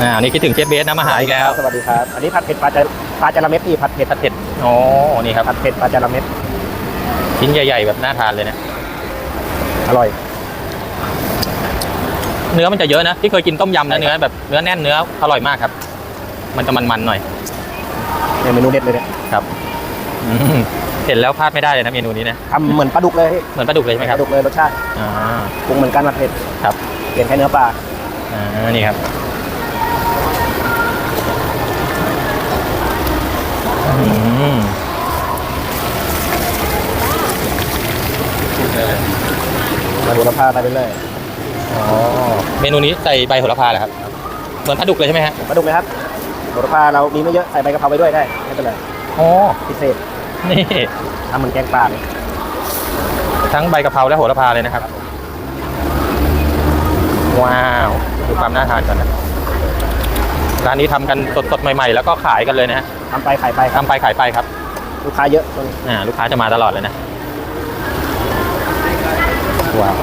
อ่านี่คิดถึงเชฟเบสนะมาหาอีกแล้วสวัสดีครับ อันนี้ผัดเผ็ดปลาจะปลาจาระเม็ดพี่ผัดเผ็ดผัดเผ็ดอ๋อนี่ครับผัดเผ็ดปลาจาระเม็ดชิ้นใหญ่ ๆ แบบน่าทานเลยนะอร่อย เนื้อมันจะเยอะนะที่เคยกินต้มยำนะเนื้อแบบเนื้อแน่นเนื้ออร่อยมากครับ มันจะมันๆหน่อยเนี่ยเมนูเด็ดเลยเนี่ยครับอืมเห็นแล้วพลาดไม่ได้เลยนะเมนูนี้นะทำเหมือนปลาดุกเลยพี่เหมือนปลาดุกเลยใช่ไหมปครัลาบดุกเลยรสชาติอ่าปรุงเหมือนกันผัดเผ็ดครับเปลี่ยนแค่เนื้อปลาอ่านี่ครับ อืมมาดูรสชาติไปเรื่อยอ๋อเมนูนี้ใส่ใบโหระพาเหรอครับเหมือนปลาดุกเลยใช่ไหมฮะๆปลาดุกเลยครับโหระพาเรามีไม่เยอะใส่ใบกะเพราไปด้วยได้ไม่เป็นไรอ๋อพิเศษนี่ทำเหมือนแกงปลาเลยทั้งใบกะเพราและโหระพาเลยนะครับ ว้าว ดูความน่าทานกันนะ ร้านนี้ทำกันสดๆใหม่ๆ แล้วก็ขายกันเลยนะฮะทำไปขายไปครับ ทำไปขายไปครับลูกค้าเยอะตรงนี้อ่าลูกค้าจะมาตลอดเลยนะว้าว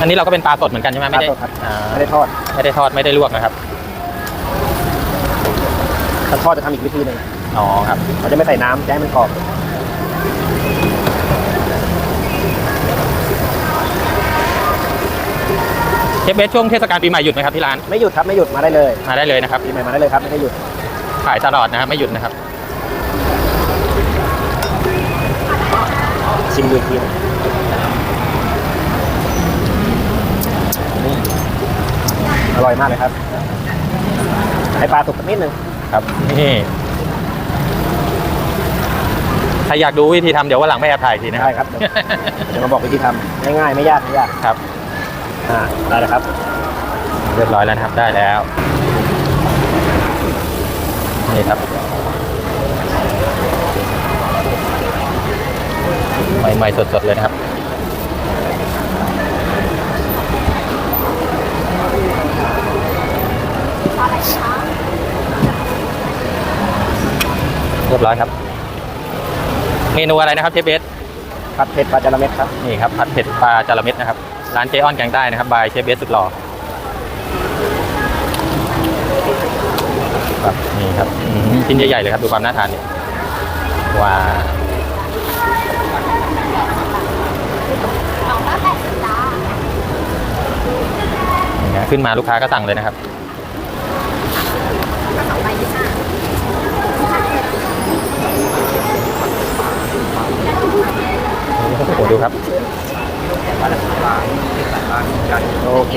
อันนี้เราก็เป็นปลาสดเหมือนกันใช่ไหมปไม่ลาได้สดครับอ่าไม่ได้ทอด ไม่ได้ทอดไม่ได้ลวกนะครับถ้าทอดจะทำอีกวิธีหนึ่งอ๋อครับ เราจะไม่ใส่น้ำจะให้มันกรอบ เชฟเบสช่วงเทศกาลปีใหม่หยุดไหมครับที่ร้านไม่หยุดครับไม่หยุดมาได้เลยมาได้เลยนะครับปีใหม่มาได้เลยครับไม่ได้หยุดขายตลอดนะครับไม่หยุดนะครับ ชิมดูอีกทีหนึ่งอืมอร่อยมากเลยครับให้ปลาสุกสักนิดหนึ่งครับนี่ใครอยากดูวิธีทำเดี๋ยววันหลังไม่แอบถ่ายอีกทีนะคได้รับ ครับเดี๋ยวมาบอกวิธีทำง่ายๆไม่ยากไม่ยาก ครับ อ่าได้เลยครับ เรียบร้อยแล้วนะครับได้แล้ว นี่ครับ ใหม่ๆสดๆเลยนะครับเรียบร้อยครับ เมนูอะไรนะครับเชฟเบสผัดเผ็ดปลาจาระเม็ดครับ นี่ครับผัดเผ็ดปลาจาระเม็ดนะครับ ร้านเจออนแกงใต้นะครับ บายเชฟเบสสุดหล่อครับนี่ครับชิ้นใหญ่ๆเลยครับ ดูความน่าทานนี่ว้าขึ้นมาลูกค้าก็สั่งเลยนะครับโอ้โหดูครับ โอเค